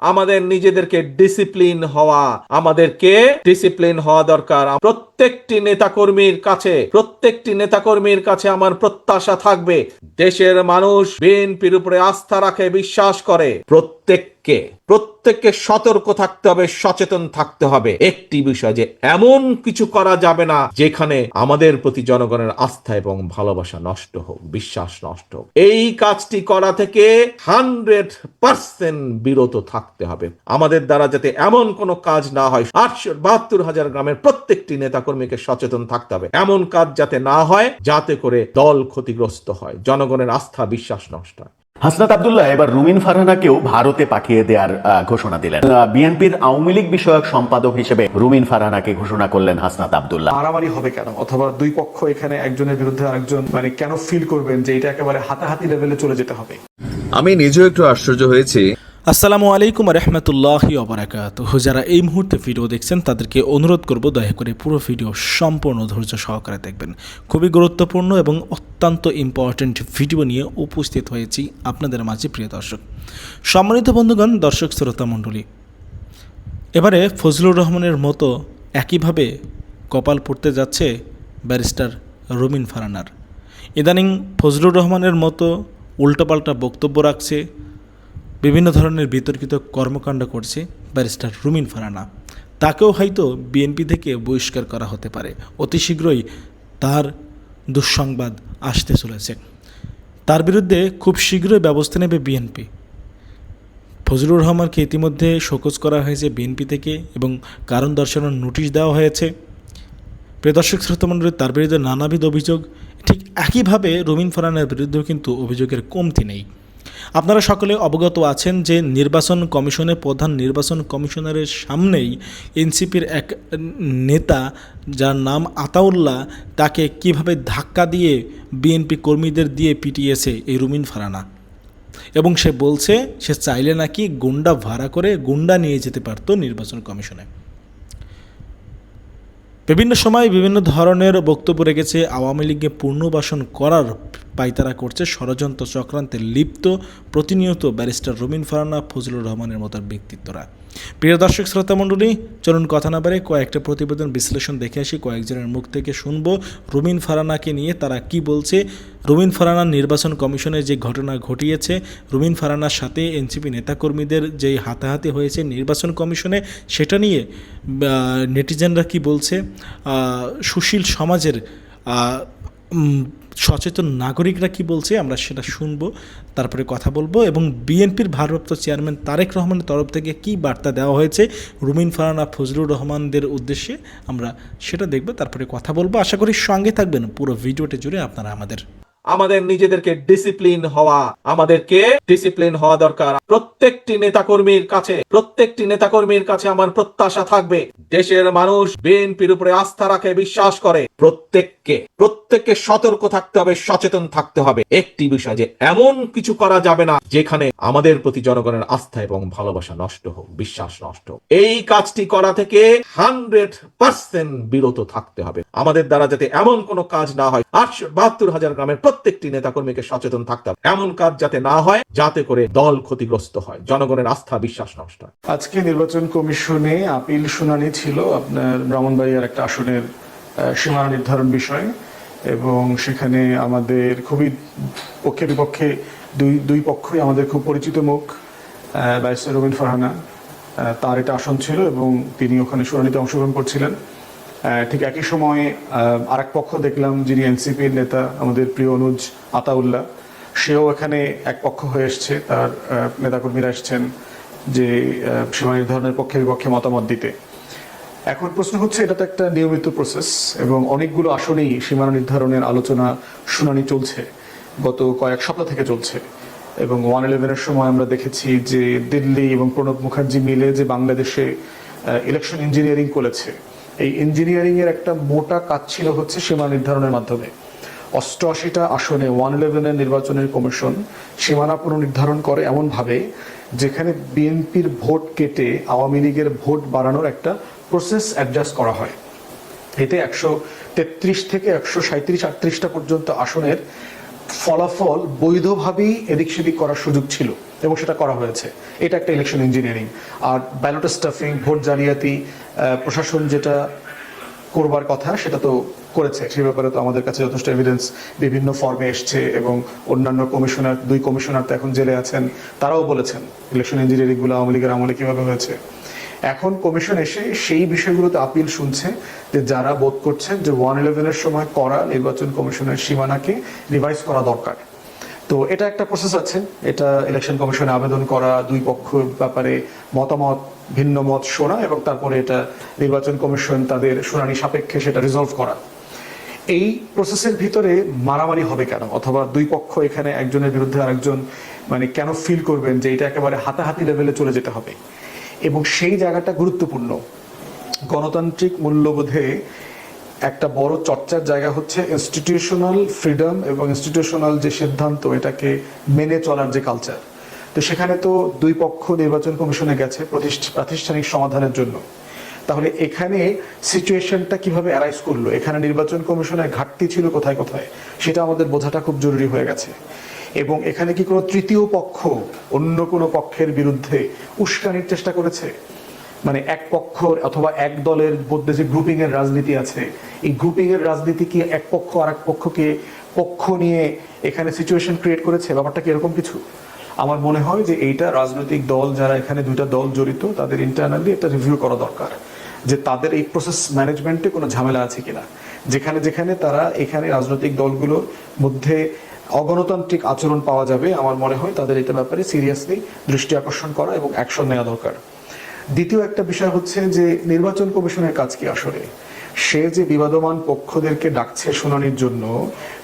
আমাদের নিজেদেরকে ডিসিপ্লিন হওয়া, আমাদেরকে ডিসিপ্লিন হওয়া দরকার। প্রত্যেকটি নেতাকর্মীর কাছে, প্রত্যেকটি নেতাকর্মীর কাছে আমার প্রত্যাশা থাকবে। দেশের মানুষ বিএনপির উপরে আস্থা রাখে, বিশ্বাস করে। প্রত্যেককে প্রত্যেককে সতর্ক থাকতে হবে, সচেতন থাকতে হবে। একটি বিষয় যে এমন কিছু করা যাবে না যেখানে আমাদের প্রতি জনগণের আস্থা এবং ভালোবাসা নষ্ট হোক, বিশ্বাস নষ্ট হোক। এই কাজটি করা থেকে হান্ড্রেড পার্সেন্ট বিরত থাকতে হবে। আমাদের দ্বারা যাতে এমন কোনো কাজ না হয়, আটশো বাহাত্তর হাজার গ্রামের প্রত্যেকটি নেতাকর্মীকে সচেতন থাকতে হবে। এমন কাজ যাতে না হয়, যাতে করে দল ক্ষতিগ্রস্ত হয়, জনগণের আস্থা, বিশ্বাস নষ্ট হয়। হাসনাত আবদুল্লাহ এবার রুমিন ফারহানাকেও ভারতে পাঠিয়ে দেওয়ার আহ, ঘোষণা দিলেন। বিএনপির আওয়ামী লীগ বিষয়ক সম্পাদক হিসেবে রুমিন ফারহানাকে ঘোষণা করলেন হাসনাত আবদুল্লাহ। মারামারি হবে কেন? অথবা দুই পক্ষ এখানে একজনের বিরুদ্ধে আরেকজন মানে কেন ফিল করবেন যে এটা একেবারে হাতাহাতি লেভেলে চলে যেতে হবে? আমি নিজেও একটু আশ্চর্য হয়েছি। আসসালামু আলাইকুম রহমতুল্লাহি অবরাকাত যারা এই মুহূর্তে ভিডিও দেখছেন, তাদেরকে অনুরোধ করব, দয়া করে পুরো ভিডিও সম্পূর্ণ ধৈর্য সহকারে দেখবেন। খুবই গুরুত্বপূর্ণ এবং অত্যন্ত ইম্পর্ট্যান্ট ভিডিও নিয়ে উপস্থিত হয়েছি আপনাদের মাঝে, প্রিয় দর্শক। সম্মানিত বন্ধুগণ, দর্শক শ্রোতা মণ্ডলী, এবারে ফজলুর রহমানের মতো একইভাবে কপাল পড়তে যাচ্ছে ব্যারিস্টার রুমিন ফারানার। ইদানিং ফজলুর রহমানের মতো উল্টোপাল্টা বক্তব্য রাখছে বিভিন্ন ধরনের বিতর্কিত কর্মকাণ্ড করছে ব্যারিস্টার রুমিন ফারানা। তাকেও হয়তো বিএনপি থেকে বহিষ্কার করা হতে পারে। অতি শীঘ্রই তার দুঃসংবাদ আসতে চলেছে। তার বিরুদ্ধে খুব শীঘ্রই ব্যবস্থা নেবে বিএনপি। ফজলুর রহমানকে ইতিমধ্যে শোকজ করা হয়েছে বিএনপি থেকে এবং কারণ দর্শানোর নোটিশ দেওয়া হয়েছে। প্রিয় দর্শক, শ্রোতমণ্ডলী, তার বিরুদ্ধে নানাবিধ অভিযোগ। ঠিক একইভাবে রুমিন ফারানের বিরুদ্ধেও কিন্তু অভিযোগের কমতি নেই। আপনারা সকলে অবগত আছেন যে নির্বাচন কমিশনের প্রধান নির্বাচন কমিশনারের সামনেই এনসিপির এক নেতা, যার নাম আতাউল্লাহ, তাকে কীভাবে ধাক্কা দিয়ে বিএনপি কর্মীদের দিয়ে পিটিয়েছে এই রুমিন ফারানা। এবং সে বলছে, সে চাইলে নাকি গুন্ডা ভাড়া করে গুন্ডা নিয়ে যেতে পারতো নির্বাচন কমিশনে। বিভিন্ন সময় বিভিন্ন ধরনের বক্তব্য রেখেছে আওয়ামী লীগকে পুনর্বাসন করার পাইতারা করছে ষড়যন্ত্র চক্রান্তে লিপ্ত প্রতিনিয়ত ব্যারিস্টার রবিন ফারানা ফজলুর রহমানের মতো ব্যক্তিত্বরা। প্রিয় দর্শক, শ্রোতা মণ্ডলী, চলুন কথা না পারে কয়েকটা প্রতিবেদন বিশ্লেষণ দেখে আসি। কয়েকজনের মুখ থেকে শুনব রুমিন ফারানাকে নিয়ে তারা কি বলছে। রুমিন ফারানা নির্বাচন কমিশনে যে ঘটনা ঘটিয়েছে, রুমিন ফারানার সাথে এনসিপি নেতাকর্মীদের যে হাতাহাতি হয়েছে নির্বাচন কমিশনে, সেটা নিয়ে নেটিজেনরা কি বলছে? সুশীল সমাজের সচেতন নাগরিকরা কি বলছে আমরা সেটা শুনব, তারপরে কথা বলব এবং বিএনপির ভারপ্রাপ্ত চেয়ারম্যান তারেক রহমানের তরফ থেকে কি বার্তা দেওয়া হয়েছে রুমিন ফারানা ফজলুর রহমানদের উদ্দেশ্যে আমরা সেটা দেখব, তারপরে কথা বলব। আশা করি সঙ্গে থাকবেন, পুরো ভিডিওটি জুড়ে আপনারা আমাদের। আমাদের নিজেদেরকে ডিসিপ্লিন হওয়া, আমাদেরকে ডিসিপ্লিন হওয়া দরকার। প্রত্যেকটি নেতাকর্মীর কাছে, প্রত্যেকটি নেতাকর্মীর কাছে আমার প্রত্যাশা থাকবে, দেশের মানুষ বিএনপির উপরে আস্থা রাখে, বিশ্বাস করে, প্রত্যেককে প্রত্যেককে সতর্ক থাকতে হবে, সচেতন থাকতে হবে। একটি বিষয় যে এমন কিছু করা যাবে না যেখানে আমাদের প্রতি জনগণের আস্থা এবং ভালোবাসা নষ্ট হোক, বিশ্বাস নষ্ট হোক। এই কাজটি করা থেকে হান্ড্রেড পার্সেন্ট বিরত থাকতে হবে। আমাদের দ্বারা যাতে এমন কোনো কাজ না হয়, আটশো বাহাত্তর হাজার গ্রামের প্রত্যেকটি নেতাকর্মীকে সচেতন থাকতে হবে। এমন কাজ যাতে না হয়, যাতে করে দল ক্ষতিগ্রস্ত হয়, জনগণের আস্থা, বিশ্বাস নষ্ট হয়। আজকে নির্বাচন কমিশনে আপিল শুনানি ছিল আপনার ব্রাহ্মণবাড়িয়ার একটা আসনের সীমানা নির্ধারণ বিষয়ে। এবং সেখানে আমাদের খুবই পক্ষে বিপক্ষে দুই দুই পক্ষই আমাদের খুব পরিচিত মুখ ব্যারিস্টার রবিন ফারহানা তার এটা আসন ছিল এবং তিনি ওখানে শুনানিতে অংশগ্রহণ করছিলেন। ঠিক একই সময়ে আর এক পক্ষ দেখলাম যিনি এনসিপির নেতা, আমাদের প্রিয় অনুজ আতাউল্লাহ, সেও এখানে এক পক্ষ হয়ে এসছে। তার নেতাকর্মীরা এসছেন যে সীমা নির্ধারণের পক্ষে বিপক্ষে মতামত দিতে। এখন প্রশ্ন হচ্ছে, এটা তো একটা নিয়মিত প্রসেস এবং অনেকগুলো আসনেই সীমানা নির্ধারণের আলোচনা শুনানি চলছে। গত কয়েক সপ্তাহ থেকে চলছে। এবং ওয়ান ইলেভেনের সময় আমরা দেখেছি যে দিল্লি এবং প্রণব মুখার্জি মিলে যে বাংলাদেশে ইলেকশন ইঞ্জিনিয়ারিং করেছে, এই ইঞ্জিনিয়ারিং এর একটা মোটা কাজ ছিল হচ্ছে সীমা নির্ধারণের মাধ্যমে। অষ্টআশিটা আসনে ওয়ান ইলেভেনের নির্বাচনের কমিশন সীমানা পুনর্নির্ধারণ করে এমনভাবে যেখানে বিএনপির ভোট কেটে আওয়ামী লীগের ভোট বাড়ানোর একটা প্রসেস অ্যাডজাস্ট করা হয়। এতে একশো তেত্রিশ থেকে একশো সাঁত্রিশ আটত্রিশটা পর্যন্ত আসনের ফলাফল বৈধভাবেই এদিক সেদিক করার সুযোগ ছিল এবং সেটা করা হয়েছে। এটা একটা ইলেকশন ইঞ্জিনিয়ারিং আর ব্যালট স্টাফিং ভোট জালিয়াতি প্রশাসন যেটা করবার কথা, সেটা তো করেছে। সে ব্যাপারে তো আমাদের কাছে যথেষ্ট এভিডেন্স বিভিন্ন ফর্মে এসছে এবং অন্যান্য কমিশনার দুই কমিশনার তো এখন জেলে আছেন, তারাও বলেছেন ইলেকশন ইঞ্জিনিয়ারিংগুলো আওয়ামী লীগের আমলে কীভাবে হয়েছে। এখন কমিশন এসে সেই বিষয়গুলোতে আপিল শুনছে যে যারা বোধ করছেন যে ওয়ান ইলেভেনের সময় করা নির্বাচন কমিশনের সীমানাকে রিভাইজ করা দরকার। তো এটা একটা প্রসেস আছে। এটা ইলেকশন কমিশনে আবেদন করা, দুই পক্ষের ব্যাপারে মতামত ভিন্ন মত শোনা এবং তারপরে এটা নির্বাচন কমিশন তাদের শুনানি সাপেক্ষে সেটা রিজলভ করা। এই প্রসেসের ভিতরে মারামারি হবে কেন? অথবা দুই পক্ষ এখানে একজনের বিরুদ্ধে আরেকজন মানে কেন ফিল করবেন যে এটা একেবারে হাতাহাতি লেভেলে চলে যেতে হবে? এবং সেই জায়গাটা গুরুত্বপূর্ণ। গণতান্ত্রিক মূল্যবোধে একটা বড় চর্চার জায়গা হচ্ছে ইনস্টিটিউশনাল ফ্রিডম এবং ইনস্টিটিউশনাল যে সিদ্ধান্ত এটাকে মেনে চলার যে কালচার তো সেখানে তো দুই পক্ষ নির্বাচন কমিশনে গেছে প্রাতিষ্ঠানিক সমাধানের জন্য। তাহলে এখানে সিচুয়েশনটা কীভাবে অ্যারাইজ করল? এখানে নির্বাচন কমিশনের ঘাটতি ছিল কোথায় কোথায়? সেটা আমাদের বোঝাটা খুব জরুরি হয়ে গেছে। এবং এখানে কি কোনো তৃতীয় পক্ষ অন্য কোনো পক্ষের বিরুদ্ধে উস্কানির চেষ্টা করেছে? মানে এক পক্ষ অথবা এক দলের মধ্যে যে গ্রুপিং এর রাজনীতি আছে, এই গ্রুপিং এর রাজনীতি কি এক পক্ষ আর এক পক্ষকে পক্ষ নিয়ে এখানে সিচুয়েশন ক্রিয়েট করেছে? ব্যাপারটা কি এরকম কিছু? আমার মনে হয় যে এইটা রাজনৈতিক দল যারা এখানে দুইটা দল জড়িত, তাদের ইন্টারনালি একটা রিভিউ করা দরকার যে তাদের এই প্রসেস ম্যানেজমেন্টে কোনো ঝামেলা আছে কিনা। যেখানে যেখানে তারা এখানে রাজনৈতিক দলগুলোর মধ্যে অগণতান্ত্রিক আচরণ পাওয়া যাবে, আমার মনে হয় তাদের এটা ব্যাপারে সিরিয়াসলি দৃষ্টি আকর্ষণ করা এবং অ্যাকশন নেওয়া দরকার। দ্বিতীয় একটা বিষয় হচ্ছে যে নির্বাচন কমিশনের কাজ কি আসলে? সে যে বিবাদমান পক্ষদেরকে ডাকছে শুনানির জন্য,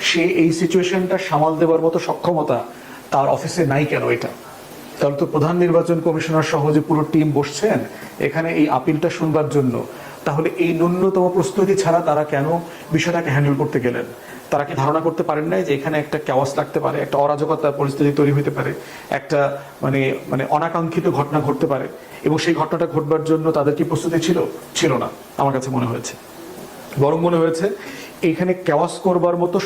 সে এই সিচুয়েশনটা সামাল দেওয়ার মতো সক্ষমতা তার অফিসে নাই কেন এটা? তাহলে তো প্রধান নির্বাচন কমিশনার সহ যে পুরো টিম বসছেন, এখানে এই আপিলটা শুনবার জন্য। তাহলে এই ন্যূনতম প্রস্তুতি ছাড়া তারা কেন বিষয়টাকে হ্যান্ডেল করতে গেলেন? তারা কি ধারণা করতে পারেন নাই যে এখানে একটা ক্যাওয়াস লাগতে পারে, একটা অরাজকতার পরিস্থিতি তৈরি হতে পারে, একটা মানে মানে অনাকাঙ্ক্ষিত ঘটনা ঘটতে পারে? এবং সেই ঘটনাটা ঘটবার জন্য তাদের কি প্রস্তুতি ছিল? ছিল না, আমার কাছে মনে হয়েছে। বরং মনে হয়েছে এইখানে ক্যাওয়াস করবার মতো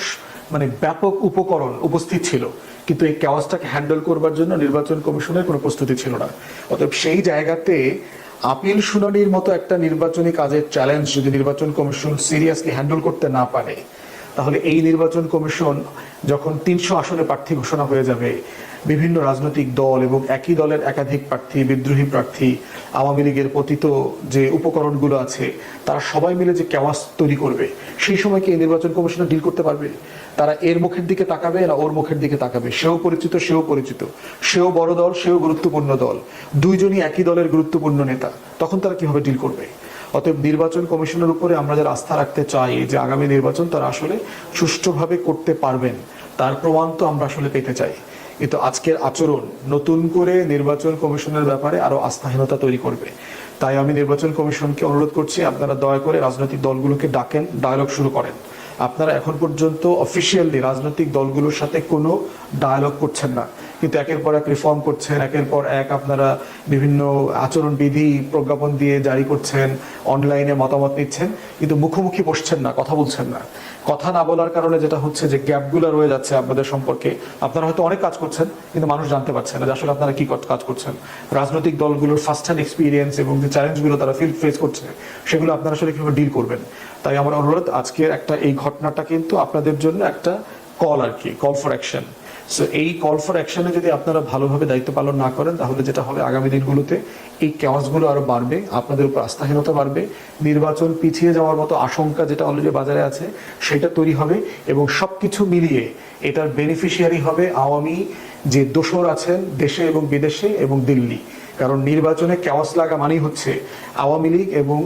মানে ব্যাপক উপকরণ উপস্থিত ছিল। কিন্তু এই ক্যাওয়াসটাকে হ্যান্ডেল করবার জন্য নির্বাচন কমিশনের কোনো প্রস্তুতি ছিল না। অতএব সেই জায়গাতে আপিল শুনানির মতো একটা নির্বাচনী কাজের চ্যালেঞ্জ যদি নির্বাচন কমিশন সিরিয়াসলি হ্যান্ডেল করতে না পারে, তাহলে এই নির্বাচন কমিশন যখন তিনশো আসনে প্রার্থী ঘোষণা হয়ে যাবে, বিভিন্ন রাজনৈতিক দল এবং একই দলের একাধিক প্রার্থী, বিদ্রোহী প্রার্থী, আওয়ামী লীগের পতিত যে উপকরণগুলো আছে, তারা সবাই মিলে যে ক্যাওয়াস তৈরি করবে, সেই সময় কি এই নির্বাচন কমিশন ডিল করতে পারবে? তারা এর মুখের দিকে তাকাবে না ওর মুখের দিকে তাকাবে। সেও পরিচিত সেও পরিচিত। সেও বড় দল, সেও গুরুত্বপূর্ণ দল। দুইজনই একই দলের গুরুত্বপূর্ণ নেতা। তখন তারা কীভাবে ডিল করবে? অতএব নির্বাচন কমিশনের উপরে আমরা যারা আস্থা রাখতে চাই যে আগামী নির্বাচন তারা আসলে সুষ্ঠুভাবে করতে পারবেন, তার প্রমাণ তো আমরা আসলে পেতে চাই। কিন্তু আজকের আচরণ। নতুন করে নির্বাচন কমিশনের ব্যাপারে আরও আস্থাহীনতা তৈরি করবে। তাই আমি নির্বাচন কমিশনকে অনুরোধ করছি, আপনারা দয়া করে রাজনৈতিক দলগুলোকে ডাকেন ডায়ালগ শুরু করেন। আপনারা এখন পর্যন্ত অফিসিয়ালি রাজনৈতিক দলগুলোর সাথে কোনো ডায়ালগ করছেন না। কিন্তু একের পর এক রিফর্ম করছেন, একের পর এক আপনারা বিভিন্ন আচরণ বিধি প্রজ্ঞাপন দিয়ে জারি করছেন অনলাইনে মতামত নিচ্ছেন, কিন্তু মুখোমুখি বসছেন না, কথা বলছেন না। কথা না বলার কারণে যেটা হচ্ছে যে গ্যাপগুলো রয়ে যাচ্ছে আপনাদের সম্পর্কে। আপনারা হয়তো অনেক কাজ করছেন, কিন্তু মানুষ জানতে পারছে না যে আসলে আপনারা কি কাজ করছেন। রাজনৈতিক দলগুলোর ফার্স্ট হ্যান্ড এক্সপিরিয়েন্স এবং যে চ্যালেঞ্জগুলো তারা ফিল ফেস করছে, সেগুলো আপনারা আসলে কীভাবে ডিল করবেন? তাই আমার অনুরোধ, আজকের একটা এই ঘটনাটা কিন্তু আপনাদের জন্য একটা কল আর কি কল ফর অ্যাকশন সো এই কল ফর অ্যাকশনে যদি আপনারা ভালোভাবে দায়িত্ব পালন না করেন, তাহলে যেটা হবে আগামী দিনগুলোতে এই ক্যাওয়াসগুলো আরও বাড়বে, আপনাদের উপর আস্থাহীনতা বাড়বে, নির্বাচন পিছিয়ে যাওয়ার মতো আশঙ্কা যেটা অলরেডি বাজারে আছে, সেটা তৈরি হবে এবং সবকিছু মিলিয়ে এটার বেনিফিশিয়ারি হবে আওয়ামী যে দোসর আছেন দেশে এবং বিদেশে এবং দিল্লি। কারণ নির্বাচনে ক্যাওয়াস লাগা মানেই হচ্ছে আওয়ামী লীগ এবং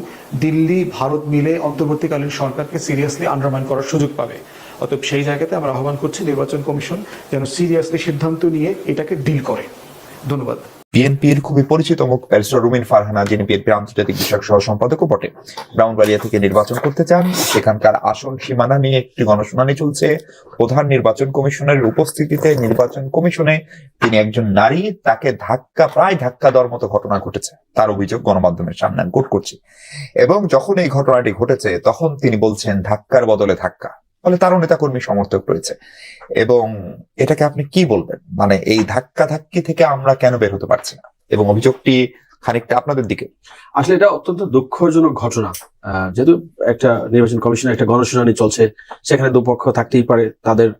দিল্লি, ভারত মিলে অন্তর্বর্তীকালীন সরকারকে সিরিয়াসলি আন্ডারমাইন করার সুযোগ পাবে। অতএব সেই জায়গাতে আমরা আহ্বান করছি নির্বাচন কমিশন যেন সিরিয়াসলি সিদ্ধান্ত নিয়ে এটাকে ডিল করে। ধন্যবাদ। বিএনপির খুবই পরিচিত মুখ ব্যারিস্টার রুমিন ফারহানা, যিনি বিএনপির আন্তর্জাতিক বিষয়ক সহ সম্পাদকও বটে। ব্রাউনবাড়িয়া থেকে নির্বাচন করতে চান, সেখানকার আসন সীমানা নিয়ে একটি গণশুনানি চলছে। প্রধান নির্বাচন কমিশনের উপস্থিতিতে নির্বাচন কমিশনে তিনি একজন নারী, তাকে ধাক্কা, প্রায় ধাক্কা দেওয়ার মতো ঘটনা ঘটেছে। তার অভিযোগ গণমাধ্যমের সামনে কোট করছি। এবং যখন এই ঘটনাটি ঘটেছে, তখন তিনি বলছেন, ধাক্কার বদলে ধাক্কা। ফলে তারও নেতাকর্মী সমর্থক রয়েছে। এবং এটাকে আপনি কি বলবেন? মানে এই ধাক্কা ধাক্কি থেকে আমরা কেন বের হতে পারছি না? এবং অভিযোগটি খানিকটা আপনাদের দিকে। আসলে এটা অত্যন্ত দুঃখজনক ঘটনা। যেহেতু একটা নির্বাচন কমিশনের একটা গণশুনানি চলছে, সেখানে দুপক্ষ থাকতেই পারে। তাদের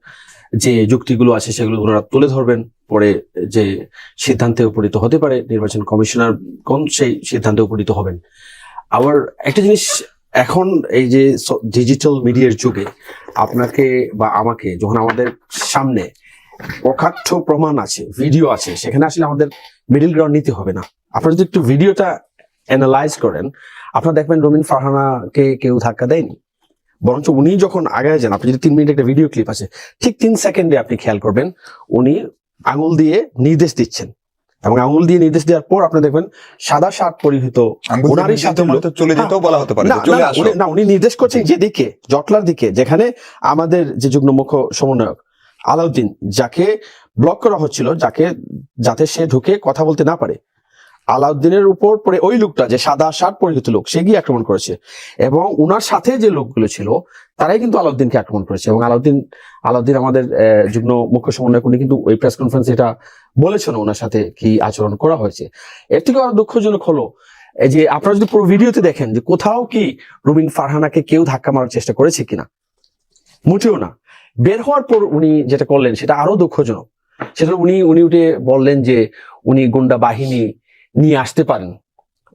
যে যুক্তিগুলো আছে, সেগুলো ওনারা তুলে ধরবেন। পরে যে সিদ্ধান্তে উপনীত হতে পারে নির্বাচন কমিশনার, কোন সেই সিদ্ধান্তে উপনীত হবেন। আবার একটা জিনিস এখন এই যে ডিজিটাল মিডিয়ার যুগে আপনাকে বা আমাকে যখন আমাদের সামনে অকাঠ্য প্রমাণ আছে ভিডিও আছে, সেখানে আসলে আমাদের মিডিল গ্রাউন্ড নিতে হবে না। আপনারা যদি একটু ভিডিওটা অ্যানালাইজ করেন, আপনারা দেখবেন রমিন ফারহানাকে কেউ ধাক্কা দেয়নি। বরঞ্চ উনি যখন আগায় যান, আপনি যদি তিন মিনিট একটা ভিডিও ক্লিপ আছে, ঠিক তিন সেকেন্ডে আপনি খেয়াল করবেন, উনি আঙুল দিয়ে নির্দেশ দিচ্ছেন। এবং আঙুল দিয়ে নির্দেশ দেওয়ার পর আপনি দেখবেন সাদা শার্ট পরিহিত ওনারই সাথে চলে যেতেও বলা হতে পারে না উনি নির্দেশ করছেন যেদিকে জটলার দিকে যেখানে আমাদের যে যুগ্ম মুখ্য সমন্বয়ক আলাউদ্দিন যাকে ব্লক করা হচ্ছিল যাকে যাতে সে ঢুকে কথা বলতে না পারে। আলাউদ্দিনের উপর পরে ওই লোকটা যে সাদা শার্ট পরিহিত লোক, সে গিয়ে আক্রমণ করেছে। এবং উনার সাথে যে লোকগুলো ছিল, তারাই কিন্তু আলাউদ্দিনকে আক্রমণ করেছে। এবং আলাউদ্দিন আলাউদ্দিন আমাদের যুগ্ম মুখ্য সমন্বয়ক, উনি কিন্তু ওই প্রেস কনফারেন্সে এটা বলেছেন ওনার সাথে কি আচরণ করা হয়েছে। এর থেকে আরও দুঃখজনক হলো, এই যে আপনারা যদি পুরো ভিডিওতে দেখেন যে কোথাও কি রুবিন ফারহানাকে কেউ ধাক্কা মারার চেষ্টা করেছে কিনা, মোটেও না। বের হওয়ার পর উনি যেটা করলেন, সেটা আরও দুঃখজনক। সেটা উনি উনি উঠে বললেন যে উনি গুন্ডা বাহিনী নিয়ে আসতে পারেন।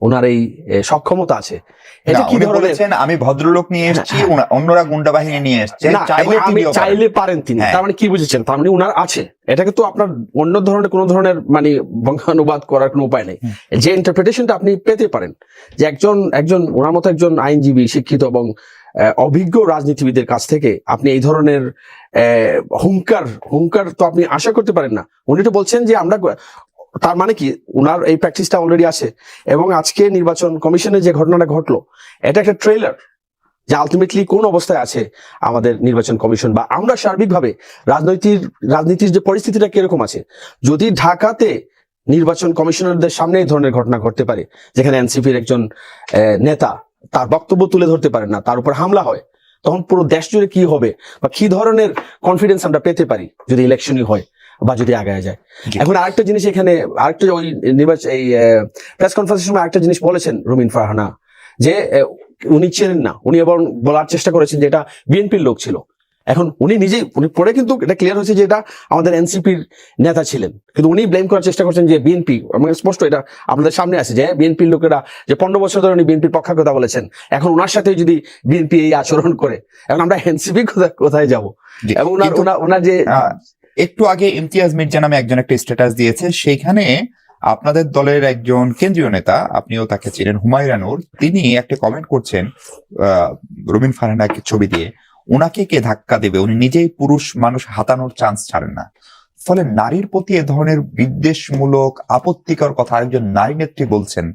ওনার এই সক্ষমতা আছে। এটা কি বলেছেন আমি ভদ্রলোক নিয়ে এসেছি অন্যরা গুন্ডা বাহিনী নিয়ে এসছে চাইলে আমি পারেন। চাইলে পারেন তিনি। হ্যাঁ। তার মানে কি বুঝেছেন? তার মানে উনার আছে। এটাকে তো আপনার অন্য ধরনের কোনো ধরনের মানে বঙ্গানুবাদ করার কোনো উপায় নেই। যে ইন্টারপ্রিটেশনটা আপনি পেতে পারেন যে একজন একজন ওনার মতো একজন আইনজীবী শিক্ষিত এবং অভিজ্ঞ রাজনীতিবিদের কাছ থেকে আপনি এই ধরনের আহ, হুঙ্কার হুঙ্কার তো আপনি আশা করতে পারেন না। উনি তো বলছেন যে আমরা তার মানে কি? উনার এই প্র্যাকটিসটা অলরেডি আছে। এবং আজকে নির্বাচন কমিশনের যে ঘটনাটা ঘটলো, এটা একটা ট্রেলার যে আলটিমেটলি কোন অবস্থায় আছে আমাদের নির্বাচন কমিশন বা আমরা সার্বিকভাবে রাজনৈতিক রাজনীতির যে পরিস্থিতিটা কীরকম আছে। যদি ঢাকাতে নির্বাচন কমিশনারদের সামনে এই ধরনের ঘটনা ঘটতে পারে, যেখানে এনসিপির একজন নেতা তার বক্তব্য তুলে ধরতে পারেন না, তার উপর হামলা হয়, তখন পুরো দেশ জুড়ে কি হবে বা কি ধরনের কনফিডেন্স আমরা পেতে পারি যদি ইলেকশনই হয়? বা যদি আগায় যায়। এখন আরেকটা জিনিস এখানে আরেকটা ওই নির্বাচন এই প্রেস কনফারেন্সের সময় আরেকটা জিনিস বলেছেন রুমিন ফারহানা যে উনি চেনেন না। উনি এবং বলার চেষ্টা করেছেন যে এটা বিএনপির লোক ছিল। এখন উনি নিজেই উনি পরে কিন্তু এটা ক্লিয়ার হয়েছে যে এটা আমাদের এনসিপির নেতা ছিলেন। কিন্তু উনি ব্লেম করার চেষ্টা করছেন যে বিএনপি মানে স্পষ্ট এটা আমাদের সামনে আছে যে বিএনপির লোকেরা যে পনেরো বছর ধরে উনি বিএনপির পক্ষে কথা বলেছেন। এখন ওনার সাথে যদি বিএনপি এই আচরণ করে এখন আমরা এনসিপি কোথায় কোথায় যাব? এবং ওনার ওনার যে একটু আগে ইমতিয়াজ মির্জা নামে একজন একটা স্ট্যাটাস দিয়েছে, সেইখানে আপনাদের দলের একজন কেন্দ্রীয় নেতা, আপনিও তাকে চিনেন হুমায়রানুর তিনি একটা কমেন্ট করছেন রবিন ফারহানাকে ছবি দিয়ে। ওনাকে কে ধাক্কা দেবে? উনি নিজেই পুরুষ মানুষ, হাতানোর চান্স ছাড়েন না। ফলে নারীর প্রতি এ ধরনের বিদ্বেষমূলক, আপত্তিকর কথা একজন নারী নেত্রী বলছেন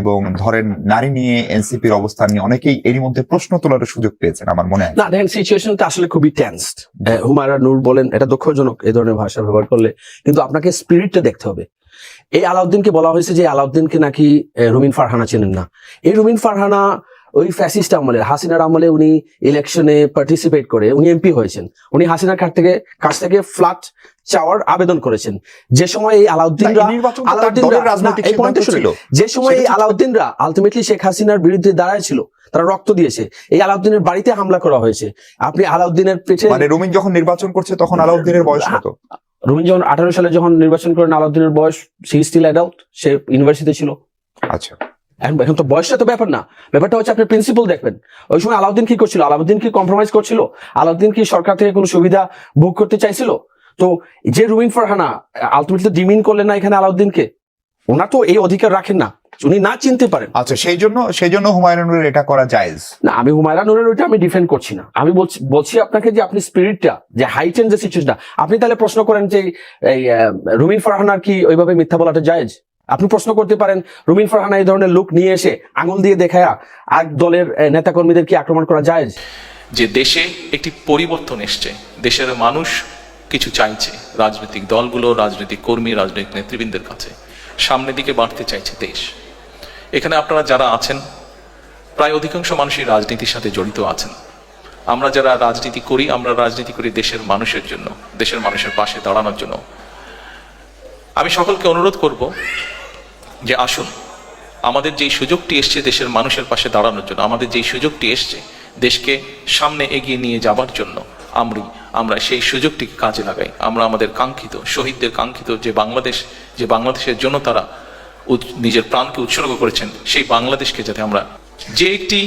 এবং ধরেন নারী নিয়ে এনসিপির অবস্থান নিয়ে অনেকেই এরই মধ্যে প্রশ্ন তোলার সুযোগ পেয়েছেন আমার মনে হয়। না, দেখেন সিচুয়েশনটা আসলে খুবই টেন্সড হুমায়রা নূর বলেন, এটা দুঃখজনক এই ধরনের ভাষা ব্যবহার করলে। কিন্তু আপনাকে স্পিরিটটা দেখতে হবে। এই আলাউদ্দিনকে বলা হয়েছে যে আলাউদ্দিনকে নাকি রুমিন ফারহানা চেনেন না। এই রুমিন ফারহানা ওই ফ্যাসিস্ট আমলে হাসিনার আমলে উনি ইলেকশনে পার্টিসিপেট করে উনি এমপি হয়েছেন। উনি হাসিনার কাছ থেকে কাছ থেকে ফ্ল্যাট চাওয়ার আবেদন করেছেন। যে সময় এই আলাউদ্দিনরা আলাউদ্দিনরা-। যে সময় এই আলাউদ্দিনরা আলটিমেটলি শেখ হাসিনার বিরুদ্ধে দাঁড়ায় ছিল তারা রক্ত দিয়েছে। এই আলাউদ্দিনের বাড়িতে হামলা করা হয়েছে। আপনি আলাউদ্দিনের পিঠে মানে রুমিন যখন নির্বাচন করছে তখন আলাউদ্দিনের বয়স কত? রুমিন যখন আঠারো সালে যখন নির্বাচন করেন আলাউদ্দিনের বয়স সি স্টিল অ্যাডাল্ট সে ইউনিভার্সিটি ছিল। আচ্ছা। এখন এখন তো বয়সটা তো ব্যাপার না। ব্যাপারটা হচ্ছে আপনি প্রিন্সিপাল দেখবেন। ওই সময় আলাউদ্দিন কি করছিল? আলাউদ্দিন কি কম্প্রোমাইজ করছিল? আলাউদ্দিন কি সরকার থেকে কোনো সুবিধা ভোগ করতে চাইছিল? তো যে রুমিন ফারহানা আলটিমেটলি ডিমিন করলেন না এখানে আলাউদ্দিনকে। ওনার তো এই অধিকার রাখেন না। উনি না চিনতে পারেন। আচ্ছা সেই জন্য সেই জন্য হুমায়ুনের এটা করা জায়েজ। না আমি হুমায়রা নুরের ওইটা আমি ডিফেন্ড করছি না। আমি বলছি বলছি আপনাকে যে আপনি স্পিরিটটা যে হাইটেন যে সিচুয়েশনটা আপনি তাহলে প্রশ্ন করেন যে এই রুমিন ফারহানার কি ওইভাবে মিথ্যা বলাটা জায়েজ? আপনি প্রশ্ন করতে পারেন, রুমিন ফারহানা এই ধরনের লোক নিয়ে এসে আঙুল দিয়ে দেখায়া এক দলের নেতা কর্মীদের কি আক্রমণ করা যায়? যে দেশে একটি পরিবর্তন এসছে, দেশের মানুষ কিছু চাইছে, রাজনৈতিক দলগুলো, রাজনৈতিক কর্মী, রাজনৈতিক নেতৃবৃন্দের কাছে। সামনের দিকে বাড়তে চাইছে দেশ। এখানে আপনারা যারা আছেন, প্রায় অধিকাংশ মানুষই রাজনীতির সাথে জড়িত আছেন। আমরা যারা রাজনীতি করি, আমরা রাজনীতি করি দেশের মানুষের জন্য, দেশের মানুষের পাশে দাঁড়ানোর জন্য। আমি সকলকে অনুরোধ করব যে আসুন, আমাদের যেই সুযোগটি এসছে দেশের মানুষের পাশে দাঁড়ানোর জন্য, আমাদের যেই সুযোগটি এসছে দেশকে সামনে এগিয়ে নিয়ে যাবার জন্য, আমরা আমরা সেই সুযোগটিকে কাজে লাগাই। আমরা আমাদের কাঙ্ক্ষিত, শহীদদের কাঙ্ক্ষিত যে বাংলাদেশ, যে বাংলাদেশের জন্য তারা নিজের প্রাণকে উৎসর্গ করেছেন, সেই বাংলাদেশকে যাতে আমরা যে একটি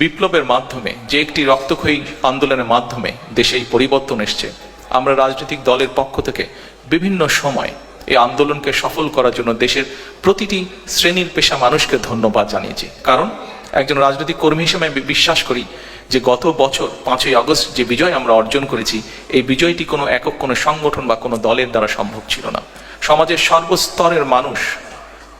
বিপ্লবের মাধ্যমে, যে একটি রক্তক্ষয়ী আন্দোলনের মাধ্যমে দেশে এই পরিবর্তন এসছে। আমরা রাজনৈতিক দলের পক্ষ থেকে বিভিন্ন সময় এই আন্দোলনকে সফল করার জন্য দেশের প্রতিটি শ্রেণির পেশা মানুষকে ধন্যবাদ জানিয়েছি। কারণ একজন রাজনৈতিক কর্মী হিসেবে আমি বিশ্বাস করি যে গত বছর, পাঁচই আগস্ট যে বিজয় আমরা অর্জন করেছি, এই বিজয়টি কোনো একক, কোনো সংগঠন বা কোনো দলের দ্বারা সম্ভব ছিল না। সমাজের সর্বস্তরের মানুষ,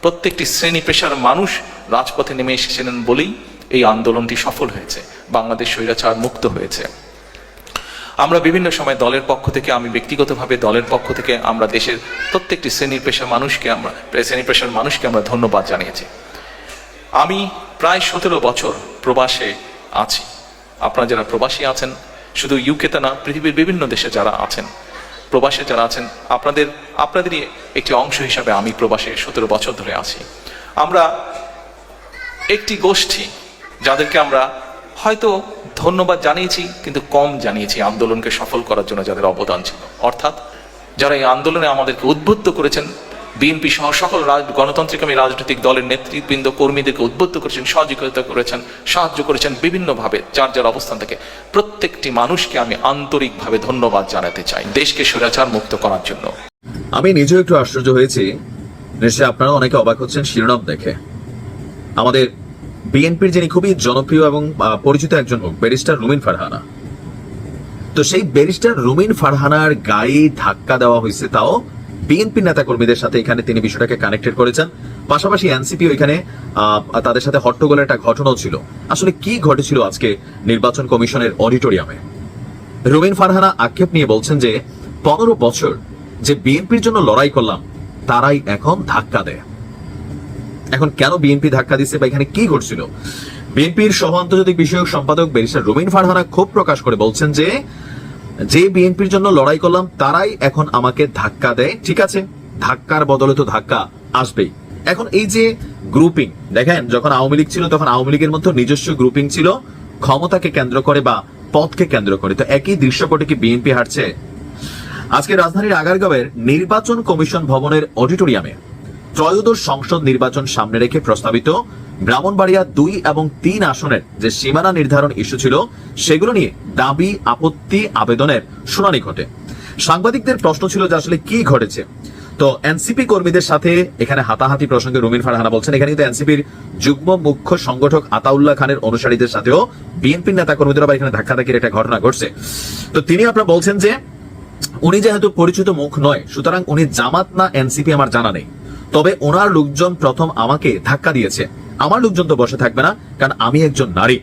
প্রত্যেকটি শ্রেণি পেশার মানুষ রাজপথে নেমে এসেছিলেন বলেই এই আন্দোলনটি সফল হয়েছে। বাংলাদেশ স্বৈরাচার মুক্ত হয়েছে। আমরা বিভিন্ন সময় দলের পক্ষ থেকে, আমি ব্যক্তিগতভাবে দলের পক্ষ থেকে আমরা দেশের প্রত্যেকটি শ্রেণির পেশার মানুষকে আমরা, শ্রেণি পেশার মানুষকে আমরা ধন্যবাদ জানিয়েছি। আমি প্রায় সতেরো বছর প্রবাসে আছি। আপনারা যারা প্রবাসী আছেন, শুধু ইউকেতে না, পৃথিবীর বিভিন্ন দেশে যারা আছেন, প্রবাসে যারা আছেন, আপনাদের, আপনাদেরই একটি অংশ হিসাবে আমি প্রবাসে সতেরো বছর ধরে আছি। আমরা একটি গোষ্ঠী যাদেরকে আমরা হয়তো ধন্যবাদ জানিয়েছি, কিন্তু কম জানিয়েছি আন্দোলনকে সফল করার জন্য যাদের অবদান ছিল। অর্থাৎ, যারা এই আন্দোলনে আমাদেরকে উদ্বুদ্ধ করেছেন, বিএনপি সহ সকল গণতান্ত্রিকামী রাজনৈতিক দলের নেতৃবৃন্দ, কর্মীদেরকে উদ্বুদ্ধ করেছেন, সহযোগিতা করেছেন, সাহায্য করেছেন বিভিন্নভাবে, যার যার অবস্থান থেকে প্রত্যেকটি মানুষকে আমি আন্তরিকভাবে ধন্যবাদ জানাতে চাই, দেশকে সুরাচার মুক্ত করার জন্য। আমি নিজেও একটু আশ্চর্য হয়েছি। নিশ্চয়ই আপনারা অনেকে অবাক হচ্ছেন শিরোনাম দেখে। আমাদের বিএনপির যিনি খুবই জনপ্রিয় এবং পরিচিত একজন লোক ব্যারিস্টার রুমিন ফারহানা। তো সেই ব্যারিস্টার রুমিন ফারহানার গায়ে ধাক্কা দেওয়া হয়েছে তাও বিএনপি নেতা কর্মীদের সাথে এখানে তিনি বিষয়টাকে কানেক্টেড করেছেন। পাশাপাশি এনসিপি এখানে তাদের সাথে হট্টগোলের একটা ঘটনাও ছিল। আসলে কি ঘটেছিল আজকে নির্বাচন কমিশনের অডিটোরিয়ামে? রুমিন ফারহানা আক্ষেপ নিয়ে বলছেন যে, পনেরো বছর যে বিএনপির জন্য লড়াই করলাম, তারাই এখন ধাক্কা দেয়। এখন কেন বিএনপি ধাক্কা দিচ্ছে বা এখানে কি ঘটছিল? বিএনপির সহ আন্তর্জাতিক বিষয়ক সম্পাদক ব্যারিস্টার রুমিন ফারহানা ক্ষোভ প্রকাশ করে বলছেন যে যে বিএনপির জন্য লড়াই করলাম, তারাই এখন আমাকে ধাক্কা দেয়। ঠিক আছে, ধাক্কার বদলে তো ধাক্কা আসবেই। এখন এই যে গ্রুপিং দেখেন, যখন আওয়ামী লীগ ছিল, তখন আওয়ামী লীগের মধ্যে নিজস্ব গ্রুপিং ছিল, ক্ষমতাকে কেন্দ্র করে বা পদকে কেন্দ্র করে। তো একই দৃশ্যপটে কি বিএনপি হারছে? আজকে রাজধানীর আগারগাঁওয়ের নির্বাচন কমিশন ভবনের অডিটোরিয়ামে ত্রয়োদশ সংসদ নির্বাচন সামনে রেখে প্রস্তাবিত ব্রাহ্মণবাড়িয়া দুই এবং তিন আসনের যে সীমানা নির্ধারণ ইস্যু ছিল, সেগুলো নিয়ে দাবি, আপত্তি, আবেদনের শুনানি ঘটে। সাংবাদিকদের প্রশ্ন ছিল যে আসলে কি ঘটেছে। তো এনসিপি কর্মীদের সাথে এখানে হাতাহাতি প্রসঙ্গে রুমিন ফারহানা বলছেন, এখানে কিন্তু এনসিপির যুগ্ম মুখ্য সংগঠক আতাউল্লাহ খানের অনুসারীদের সাথেও বিএনপির নেতা কর্মীদের আবার এখানে ধাক্কাধাক্কির একটা ঘটনা ঘটছে। তো তিনি আপনার বলছেন যে, উনি যেহেতু পরিচিত মুখ নয়, সুতরাং উনি জামাত না এনসিপি আমার জানা নেই। তবে ওনার লোকজন প্রথম আমাকে ধাক্কা দিয়েছে। আমার লোকজন তো বসে থাকবে না, কারণ আমি একজন নারী।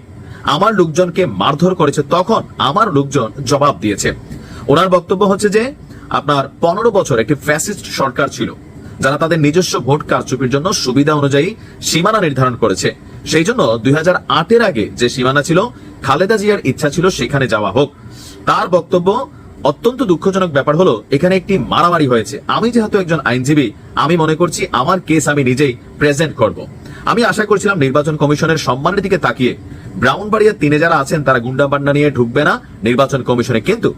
আমার লোকজনকে মারধর করেছে তখন আমার লোকজন জবাব দিয়েছে। ওনার বক্তব্য হচ্ছে যে, আপনার পনেরো বছর একটি ফ্যাসিস্ট সরকার ছিল, যারা তাদের নিজস্ব ভোট কারচুপির জন্য সুবিধা অনুযায়ী সীমানা নির্ধারণ করেছে। সেই জন্য দুই আটের আগে যে সীমানা ছিল, খালেদা জিয়ার ইচ্ছা ছিল সেখানে যাওয়া হোক। তার বক্তব্য অত্যন্ত দুঃখজনক ব্যাপার হলো, এখানে একটি মারামারি হয়েছে। আমি যেহেতু একজন আইনজীবী, আমি মনে করছি আমার কেস আমি নিজেই প্রেজেন্ট করব। আমি আশা করছিলাম নির্বাচন কমিশনের সম্মানের দিকে তাকিয়ে। ব্রাউনবাড়িয়া তিনে যারা আছেন, তারা গুন্ডাপান্ডা নিয়ে ঢুকবে না নির্বাচন কমিশনে। কিন্তু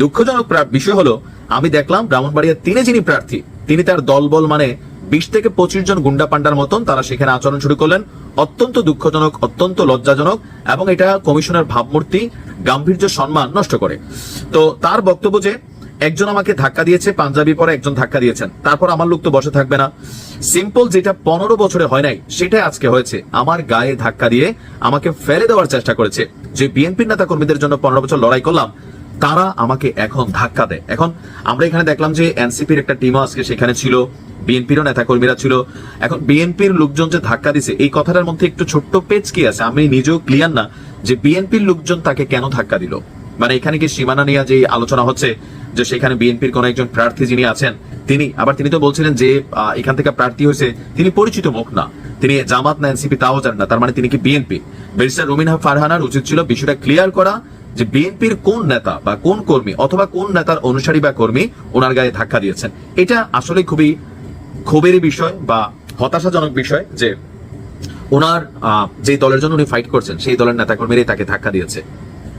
দুঃখজনক বিষয় হলো, আমি দেখলাম ব্রাহ্মণবাড়িয়া তিনে যিনি প্রার্থী, তিনি তার দলবল মানে বিশ থেকে পঁচিশ জন গুন্ডা পান্ডার মতন তারা সেখানে আচরণ শুরু করলেন। অত্যন্ত দুঃখজনক, অত্যন্ত লজ্জাজনক এবং এটা কমিশনের ভাবমূর্তি, গাম্ভীর্য, সম্মান নষ্ট করে। তো তার বক্তব্য যে, একজন আমাকে ধাক্কা দিয়েছে পাঞ্জাবি পরে একজন ধাক্কা দিয়েছেন। তারপর আমার লোক তো বসে থাকবে না। সিম্পল যেটা পনেরো বছরে হয় নাই, সেটাই আজকে হয়েছে। আমার গায়ে ধাক্কা দিয়ে আমাকে ফেলে দেওয়ার চেষ্টা করেছে। যে বিএনপির নেতা কর্মীদের জন্য পনেরো বছর লড়াই করলাম, তারা আমাকে এখন ধাক্কা দেয়। এখন আমরা এখানে দেখলাম যে এনসিপির একটা টিমও আজকে সেখানে ছিল। বিএনপিরও নেতাকর্মীরা ছিল। এখন বিএনপির লোকজন যে ধাক্কা দিছে, এই কথাটার মধ্যে একটু ছোট্ট পেজ কি আছে? আমি নিজেও ক্লিয়ার না যে বিএনপির লোকজন তাকে কেন ধাক্কা দিল। মানে এখানে কি সীমানা নিয়ে যে আলোচনা হচ্ছে, যে সেখানে বিএনপির কোন একজন প্রার্থী যিনি আছেন, তিনি, আবার তিনি তো বলছিলেন যে এখান থেকে প্রার্থী হয়েছে, তিনি পরিচিত মুখ না। তিনি জামাত না, এনসিপি তাও জানেন না, তার মানে তিনি কি বিএনপি? ব্যারিস্টার রুমিন ফারহানার উচিত ছিল বিষয়টা ক্লিয়ার করা যে বিএনপির কোন নেতা বা কোন কর্মী অথবা কোন নেতার অনুসারী বা কর্মী ওনার গায়ে ধাক্কা দিয়েছেন। এটা আসলে খুবই ক্ষোভেরই বিষয় বা হতাশাজনক বিষয় যে ওনার যে দলের জন্য উনি ফাইট করছেন, সেই দলের নেতাকর্মীরাই তাকে ধাক্কা দিয়েছে।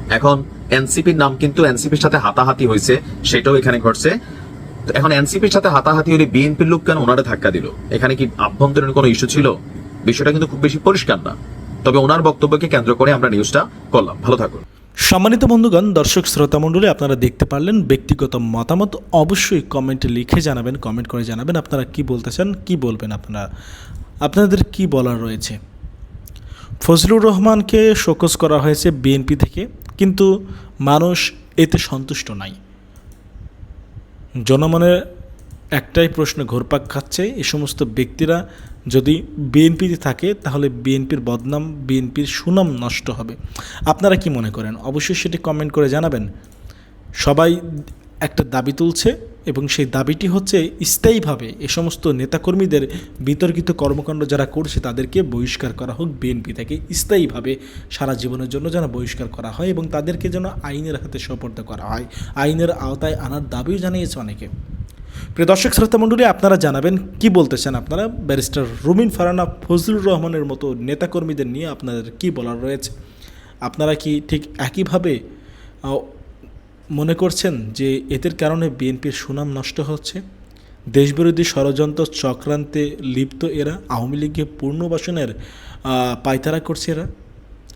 এখন এনসিপির নাম কিন্তু এনসিপির সাথে হাতাহাতি হয়েছে, সেটাও এখানে ঘটছে। এখন এনসিপির সাথে হাতাহাতি হলে বিএনপির লোক কেন ওনারা ধাক্কা দিল? এখানে কি আভ্যন্তরীণ কোনো ইস্যু ছিল? বিষয়টা কিন্তু খুব বেশি পরিষ্কার না। তবে ওনার বক্তব্যকে কেন্দ্র করে আমরা নিউজটা করলাম। ভালো থাকুন। সম্মানিত বন্ধুগণ, দর্শক শ্রোতা মণ্ডলী, আপনারা দেখতে পারলেন ব্যক্তিগত মতামত। অবশ্যই কমেন্টে লিখে জানাবেন, কমেন্ট করে জানাবেন আপনারা কি বলতে চান, কি বলবেন আপনারা, আপনাদের কি বলার রয়েছে। ফজলুর রহমানকে শোকজ করা হয়েছে বিএনপি থেকে, কিন্তু মানুষ এতে সন্তুষ্ট নাই। জনমনের একটাই প্রশ্ন ঘোরপাক খাচ্ছে এই সমস্ত ব্যক্তিরা যদি বিএনপিতে থাকে, তাহলে বিএনপির বদনাম বিএনপির সুনাম নষ্ট হবে। আপনারা কি মনে করেন? অবশ্যই সেটি কমেন্ট করে জানাবেন। সবাই একটা দাবি তুলছে এবং সেই দাবিটি হচ্ছে স্থায়ীভাবে এ সমস্ত নেতাকর্মীদের বিতর্কিত কর্মকাণ্ড যারা করছে, তাদেরকে বহিষ্কার করা হোক বিএনপি থেকে। স্থায়ীভাবে সারা জীবনের জন্য যেন বহিষ্কার করা হয় এবং তাদেরকে যেন আইনের হাতে সোপর্দ করা হয়। আইনের আওতায় আনার দাবিও জানিয়েছে অনেকে। প্রিয় দর্শক, শ্রোতা মণ্ডলী, আপনারা জানাবেন কি বলতে চান আপনারা? ব্যারিস্টার রুমিন ফারানা ফজলুর রহমানের মতো নেতাকর্মীদের নিয়ে আপনাদের কি বলার রয়েছে? আপনারা কি ঠিক একইভাবে মনে করছেন যে এদের কারণে বিএনপির সুনাম নষ্ট হচ্ছে? দেশবিরোধী ষড়যন্ত্র চক্রান্তে লিপ্ত এরা? আওয়ামী লীগকে পূর্ণবাসনের পায়তারা করছে এরা?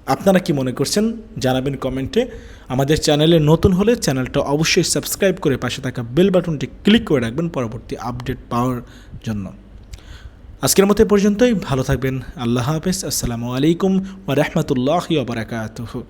আপনারা কি মনে করছেন? জানাবেন কমেন্টে। আমাদের চ্যানেলে নতুন হলে চ্যানেলটা অবশ্যই সাবস্ক্রাইব করে পাশে থাকা বেল বাটনটি ক্লিক করে রাখবেন পরবর্তী আপডেট পাওয়ার জন্য। আজকের মতো পর্যন্তই। ভালো থাকবেন। আল্লাহ হাফেজ। আসসালামু আলাইকুম ওয়া বারাকাতুহু।